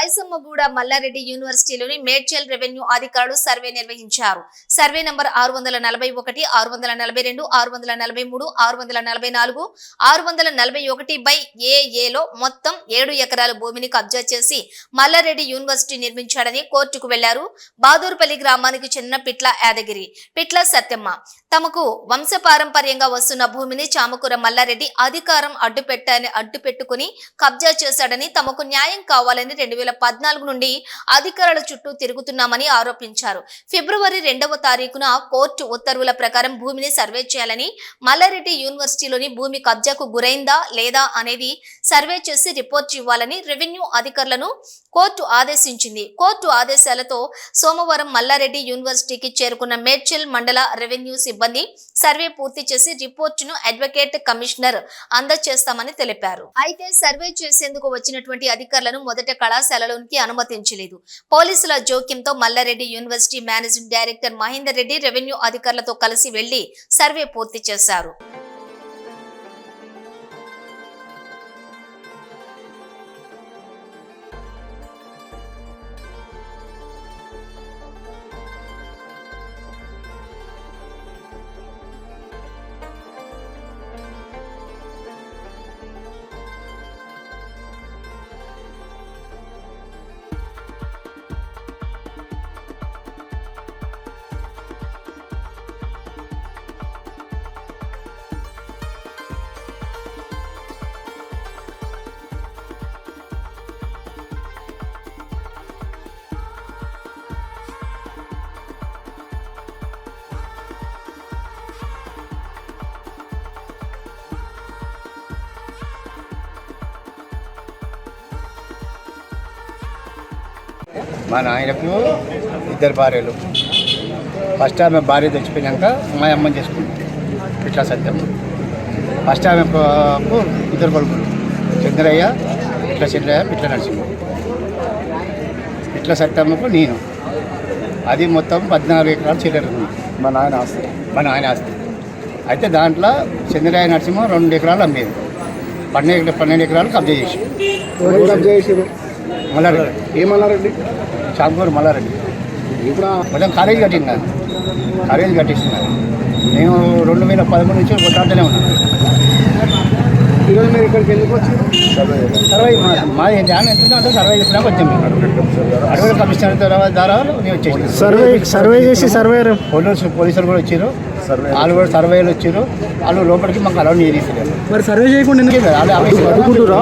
మైసమ్మగూడ మల్లారెడ్డి యూనివర్సిటీలోని మేడ్చల్ రెవెన్యూ అధికారులు సర్వే నిర్వహించారు. సర్వే నంబర్ ఆరు వందల నలభై ఒకటి ఆరు వందల నలభై రెండు ఆరు వందల నలభై మూడు ఆరు వందల నలభై నాలుగు ఆరు వందల నలభై ఒకటి బై ఏఏలో మొత్తం ఏడు ఎకరాల భూమిని కబ్జా చేసి మల్లారెడ్డి యూనివర్సిటీ నిర్మించాడని కోర్టుకు వెళ్ళారు. బాదూరుపల్లి గ్రామానికి చెందిన పిట్ల యాదగిరి. పిట్ల సత్యమ్మ తమకు వంశపారంపర్యంగా వస్తున్న భూమిని చామకూర మల్లారెడ్డి అధికారం అడ్డుపెట్టని అడ్డుపెట్టుకుని కబ్జా చేశాడని తమకు న్యాయం కావాలని రెండు వేల పద్నాలుగు నుండి అధికారుల చుట్టూ తిరుగుతున్నామని ఆరోపించారు. ఫిబ్రవరి రెండవ తారీఖున కోర్టు ఉత్తర్వుల ప్రకారం భూమిని సర్వే చేయాలని మల్లారెడ్డి యూనివర్సిటీలోని భూమి కబ్జాకు గురైందా లేదా అనేది సర్వే చేసి రిపోర్ట్ ఇవ్వాలని రెవెన్యూ అధికారులను కోర్టు ఆదేశించింది. కోర్టు ఆదేశాలతో సోమవారం మల్లారెడ్డి యూనివర్సిటీకి చేరుకున్న మేడ్చల్ మండల రెవెన్యూ సిబ్బంది సర్వే పూర్తి చేసి రిపోర్టును అడ్వకేట్ కమిషనర్ అందజేస్తామని తెలిపారు. అయితే సర్వే చేసేందుకు వచ్చినటువంటి అధికారులను మొదట కళాశాలలోనికి అనుమతించలేదు. పోలీసుల జోక్యంతో Mallareddy university managing director Mahender Reddy revenue అధికారులతో కలిసి వెళ్ళి సర్వే పూర్తి చేశారు. మా నాయనకు ఇద్దరు భార్యలు. ఫస్ట్ ఆమె భార్య తెచ్చిపోయాక మా అమ్మని చేసుకుంది. ఇట్లా సత్యం. ఫస్ట్ ఆమె కు ఇద్దరు కొడుకులు. చంద్రయ్య ఇట్లా చంద్రయ్య ఇట్లా నరసింహ. ఇట్లా సత్యమ్మకు నేను. అది మొత్తం పద్నాలుగు ఎకరాలు చిల్లర మా నాయన ఆస్తి. మా నాయన ఆస్తి. అయితే దాంట్లో చంద్రయ్య నరసింహ రెండు ఎకరాలు అమ్మేది. పన్నెండు పన్నెండు ఎకరాలు కబ్జా చేసి కబ్జా చేసారు మల్లారెడ్డి. ఏమన్నారండి చాంగూరు మల్లారెడ్డి. ఇప్పుడు మొత్తం కాలేజీ కట్టింది కాలేజీ కట్టిస్తున్నారు నేను రెండు వేల పదమూడు నుంచి కొట్టాడుతూనే ఉన్నాను. మీరు ఇక్కడికి ఎందుకు వచ్చారు? సర్వై ధ్యానం ఎంత వచ్చాము. అడవి కమిషనర్ తర్వాత సర్వే సర్వే చేసి సర్వే పోలీసు పోలీసులు కూడా వచ్చారు. వాళ్ళు కూడా సర్వేలు వచ్చారు. వాళ్ళు లోపలికి మాకు అలౌ నీరు మరి సర్వే చేయకుండా వాళ్ళు అడుగుకుంటురా